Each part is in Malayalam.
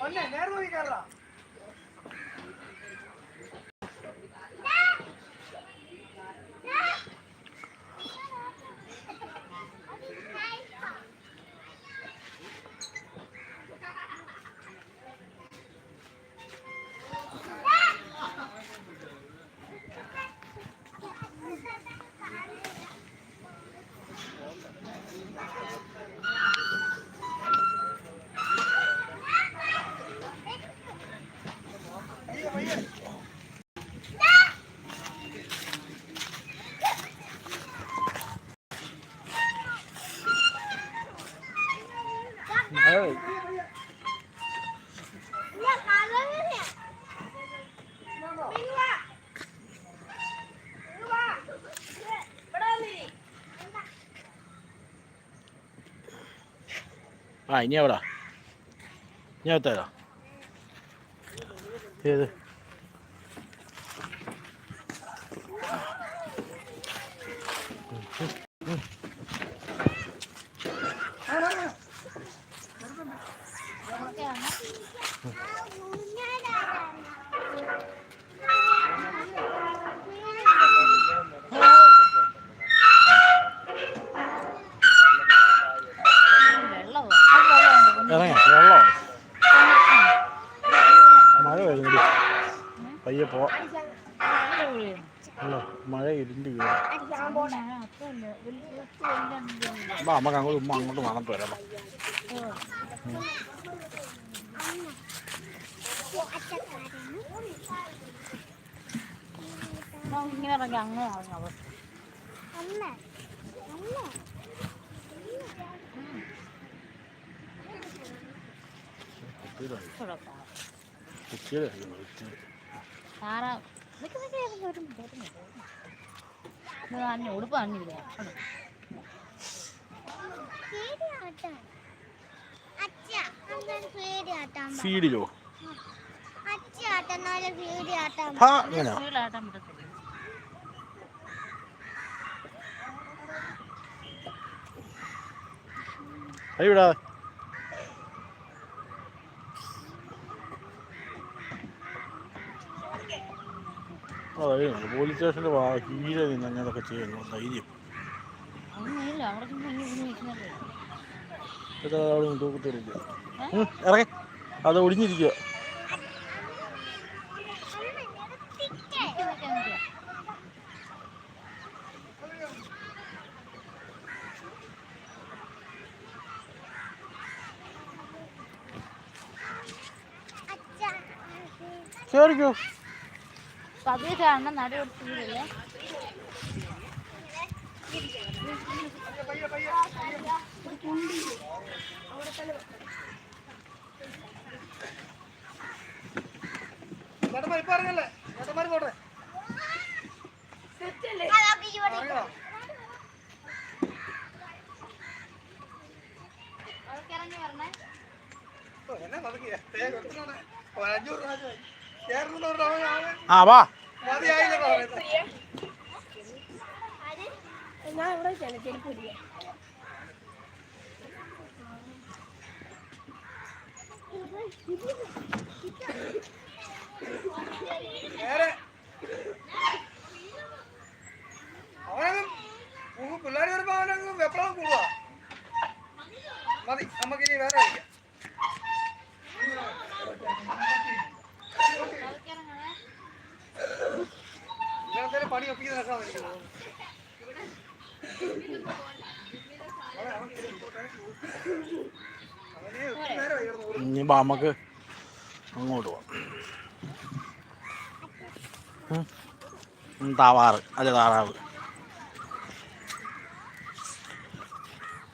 ஒன்னு நேர்மதிக்காரா เฮ้ยเรียกมาเลยเนี่ยไม่รู้ว่ารู้ว่าไม่ได้เลยไปเนี่ยเหรอเนี่ยเต๋อเฮ้ย വാ നമുക്ക് അങ്ങോട്ട് ഉമ്മ അങ്ങോട്ട് വന്നിട്ട് വരാം ഇങ്ങനെ ഇറങ്ങി അങ്ങനെ അവർ കുട്ടിയുടെ നിക്ക് ഇറങ്ങി വരും ഉടുപ്പ് തന്നില്ല വിടാതെ അതെ പോലീസ് സ്റ്റേഷന്റെ ഹീര നിന്ന് അങ്ങനെയൊക്കെ ചെയ്യുന്നു ധൈര്യം ഒന്നുമില്ല അവിടെ ചുമ്മാ ഇങ്ങനെ ഇങ്ങനെ നിൽക്കുന്നല്ലേ ഇതൊക്കെ അവിടെ നിന്ന് തൂക്കത്തിരിക്കുക ഇറങ്ങി അത് ഒടിഞ്ഞിരിക്കുക നിൽക്കാൻ പതിവ് കാണണം നട കൊടുത്ത് വീടല്ലേ അവർക്ക് ഇറങ്ങി വരണേ ആ വാ ഞാൻ ഇവിടെ ചെലച്ചെരിപ്പില്ല അവനങ്ങ് പിള്ളേർ വരുമ്പോ അവനങ്ങ് വെപ്രാളം കൂടുക മതി നമുക്കിനി വേറെ കളിക്കാം. ഇങ്ങനത്തെ പണി ഒപ്പിക്കുന്ന ഇനി ബാമക്ക് അങ്ങോട്ട് പോവാം. താവാറ്. അല്ല താറാവ്.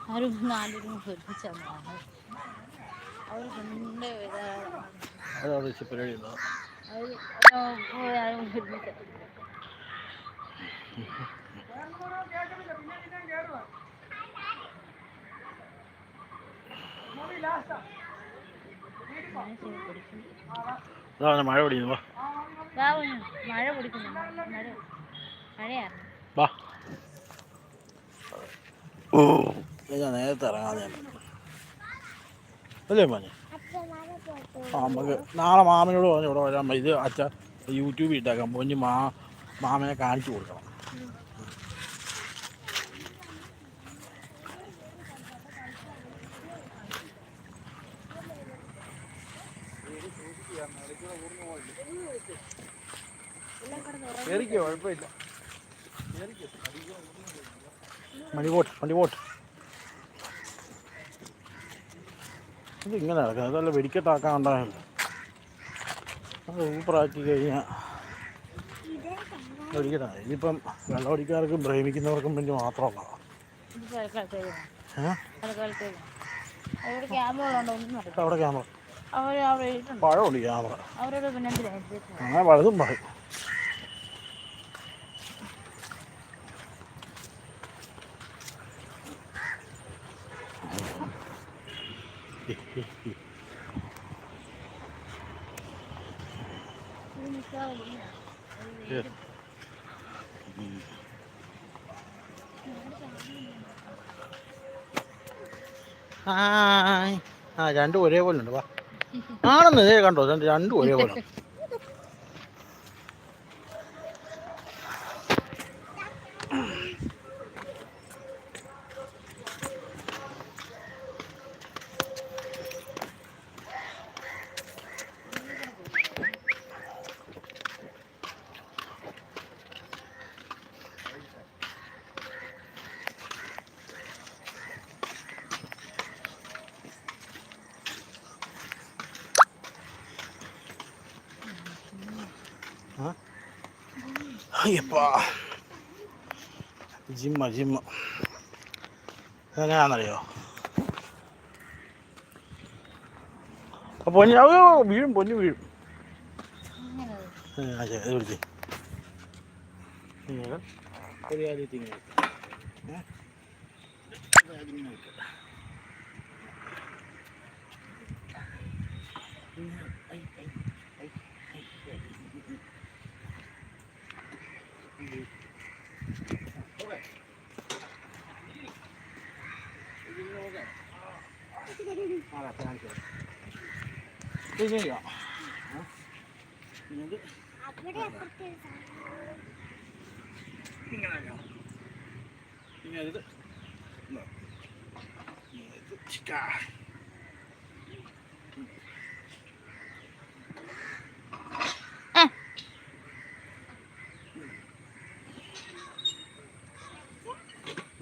പരിപാടി അവർ ഒരുമിച്ച് അതാണ് മഴ പിടിക്കുന്നു വാ. മഴ പിടിക്കുന്നു. വാ. ഓ നേരത്തെ ഇറങ്ങാതെ അല്ലേ മോനെ? ആ, നമുക്ക് നാളെ മാമനോട് പറഞ്ഞു ഇവിടെ വരാൻ ഇത് അച്ഛ യൂട്യൂബിൽ ഇട്ടേക്കാം. പൊഞ്ഞ് മാ മാമനെ കാണിച്ചു കൊടുക്കണം. ഇത് ഇങ്ങനെ നടക്കുന്നത് അതല്ല വെടിക്കെട്ടാക്കാൻ ഉണ്ടായല്ലോ അത് ഊപ്പറാക്കി കഴിഞ്ഞാൽ വെടിക്കെട്ടാണ് ഇതിപ്പം വെള്ളമടിക്കാർക്കും പ്രേമിക്കുന്നവർക്കും വേണ്ടി മാത്രമല്ല അവിടെ ക്യാമറ. പഴമുണ്ട് ക്യാമറ അങ്ങനെ പലതും പറയും ആ രണ്ടും ഒരേപോലെ ഉണ്ട് വാ. ആണെന്ന് കണ്ടോ? രണ്ടും ഒരേപോലെ. അയ്യപ്പാ. ജിമ്മ ജിമ്മ. എങ്ങനെയാണെന്നറിയോ? പൊന്നു അയ്യോ വീഴും പൊന്നു വീഴും. ആ, ശരി, പിടിച്ചേ. ഇങ്ങനെ ഒരു ഇങ്ങനെ വെക്ക്. ഏ? ഒരു കാര്യം ഇങ്ങനെ വെക്ക്. ഇങ്ങനെ, ഐ, ഐ, ഐ, ഐ, ഐ. ഓക്കേ. ഇതിങ്ങനെ ഓക്കേ. ആ, അതെ, കാണിച്ചു തരാം. ഇത് ഇങ്ങനെ ചെയ്യാം. ആ. പിന്നെ ഇത് അവിടെ അപ്പുറത്തെ ഒരു സാധനം. ഇങ്ങനെ ആക്കാം. ഇനി ഇത് ഇതാ. ഇനി ഇത് ചിക്കാ. ആ. എന്ന്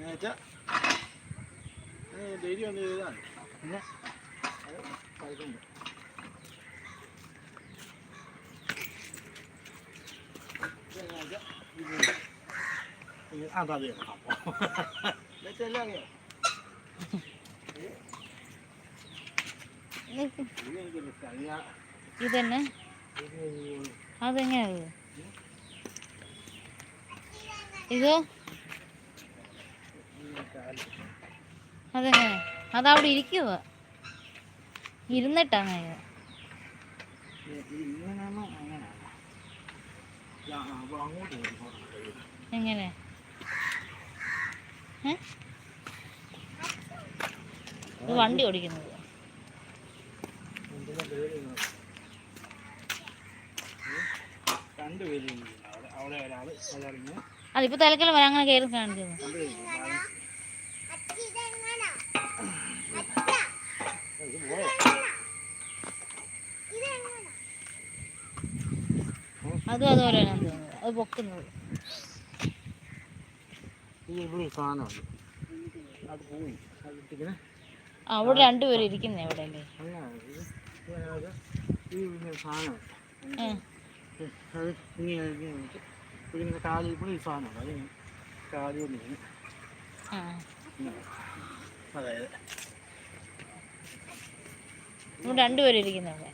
വെച്ചാ, ഏ, ഡെയിലി വന്ന് ചെയ്താൽ പിന്നെ കുഴപ്പമില്ല. ഇതെങ്ങനെ വെച്ചാ, ഇത് ഇത് അതാ അത് ചെയ്യണം. അപ്പൊ. ഇതൊക്കെ എല്ലാം അറിയാം. ഇത് ഇത് എനിക്കൊരു ഇഷ്ടമാണ്. ഞാൻ ഇതന്നെ അതെങ്ങനെയത് ഇതോ അതെങ്ങനെ അതവിടെ ഇരിക്കുക ഇരുന്നിട്ടാണ് ഇത്. ഇത് ഇങ്ങനെയാണോ അങ്ങനെയാണോ ആ, അപ്പൊ അങ്ങോട്ട് പോയി. എങ്ങനെ വണ്ടി ഓടിക്കുന്നത് അതിപ്പോ തലക്കൽ വരാൻ അങ്ങനെ കയറി കാണിക്കുന്നു? ഇത്? അതും അതുപോലെ തന്നെ തോന്നുന്നത് അത് പൊക്കുന്നത്. ഇവിടെ അവിടെ രണ്ടുപേരും ഇരിക്കുന്നേ അവിടെ അല്ലേ രണ്ടുപേരും ഇത് ഇതിനകത്ത്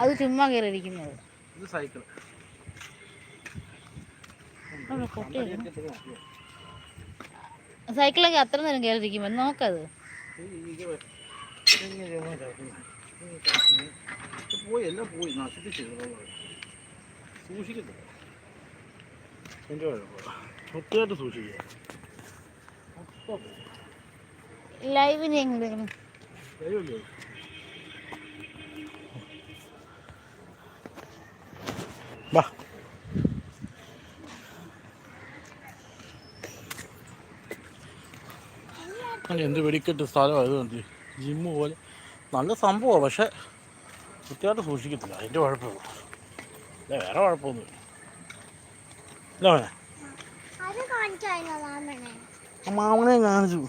അത് ചുമ്മാ കയറിയിരിക്കുന്നത് ഇത് സൈക്കിൾ സൈക്കിളൊക്കെ അത്ര നേരം കയറിയിരിക്കുമ്പോ നോക്കത്. പോയി എല്ലാം പോയി. നശിപ്പിച്ചു സൂക്ഷിക്കത്തില്ല എന്റെ കുഴപ്പമില്ല വൃത്തിയായിട്ട് സൂക്ഷിക്കുക. വാ. എന്ത് വെടിക്കെട്ട് സ്ഥലമായതുകൊണ്ട് ജിമ്മ് പോലെ. നല്ല സംഭവമാണ് പക്ഷെ കൃത്യമായിട്ട് സൂക്ഷിക്കത്തില്ല. അതിന്റെ കുഴപ്പമുള്ളൂ വേറെ കുഴപ്പമൊന്നുമില്ല. ആ മാമനെ കാണിച്ചു.